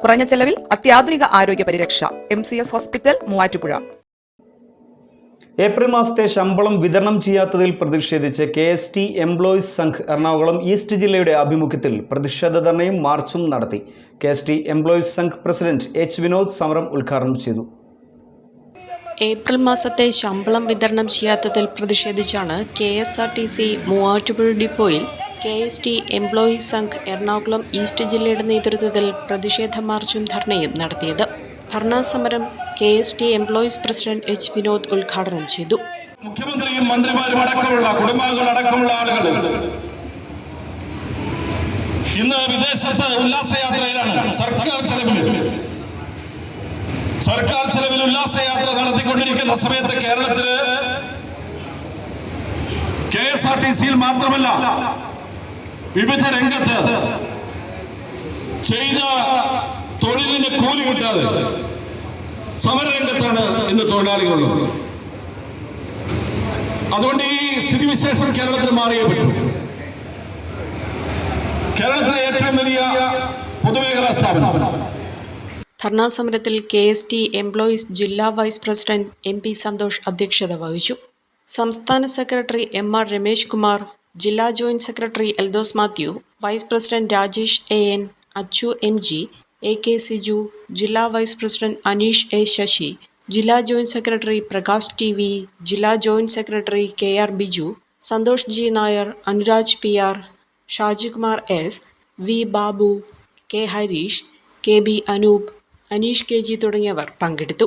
കുറഞ്ഞ ചെലവിൽ അത്യാധുനിക ആരോഗ്യ പരിരക്ഷ. M C S hospital Muvattupuzha. April മാസത്തെ ശമ്പളം വിതരണം ചെയ്യാത്തതിൽ പ്രതിഷേധിച്ച് K S T employees Sangh Ernakulam east ജില്ലയുടെ ആഭിമുഖ്യത്തിൽ പ്രതിഷേധ ധർണയും മാർച്ചും നടത്തി. K S T employees Sangh president H Vinod സമരം ഉദ്ഘാടനം ചെയ്തു. ഏപ്രിൽ മാസത്തെ ശമ്പളം വിതരണം ചെയ്യാത്തതിൽ പ്രതിഷേധിച്ചാണ് K S R T C Muvattupuzha ഡിപ്പോയിൽ K S T employees Sangh Ernakulam east ജില്ലയുടെ നേതൃത്വത്തിൽ പ്രതിഷേധ മാർച്ചും ധർണയും നടത്തിയത്. ധർണാ സമരം K S T employees president H Vinod ഉദ്ഘാടനം ചെയ്തു. മുഖ്യമന്ത്രിയും മന്ത്രിമാരും അടക്കമുള്ള കുടുംബാംഗങ്ങൾ അടക്കമുള്ള ആളുകൾ ഇന്ന് വിദേശത്ത് ഉല്ലാസയാത്രയിലാണ്. സർക്കാർ ചെലവിൽ. സർക്കാർ ചെലവിൽ ഉല്ലാസയാത്ര നടത്തിക്കൊണ്ടിരിക്കുന്ന സമയത്ത് കേരളത്തിൽ കെ എസ് ആർ ടി സിയിൽ മാത്രമല്ല വിവിധ രംഗത്ത് ചെയ്ത തൊഴിലിന് കൂലി കിട്ടാതെ സമരരംഗത്താണ് ഇന്ന് തൊഴിലാളികളുള്ളത്. അതുകൊണ്ട് ഈ സ്ഥിതിവിശേഷം കേരളത്തിൽ മാറിയേ പറ്റൂ. കേരളത്തിലെ ഏറ്റവും വലിയ പൊതുമേഖലാ സ്ഥാപനം. ധർണാ സമരത്തിൽ കെ എസ് ടി എംപ്ലോയീസ് ജില്ലാ vice president M P Santhosh അധ്യക്ഷത വഹിച്ചു. സംസ്ഥാന secretary M R Ramesh Kumar ജില്ലാ joint secretary Eldhose Mathew vice president Rajesh A N Achu M G A K Siju ജില്ലാ vice president Aneesh A Sasi ജില്ലാ joint secretary Prakash T V ജില്ലാ joint secretary K R Biju Santhosh G Nair Anuraj P R Shajikumar S V Babu K Harish K B Anoop Aneesh K G തുടങ്ങിയവർ പങ്കെടുത്തു.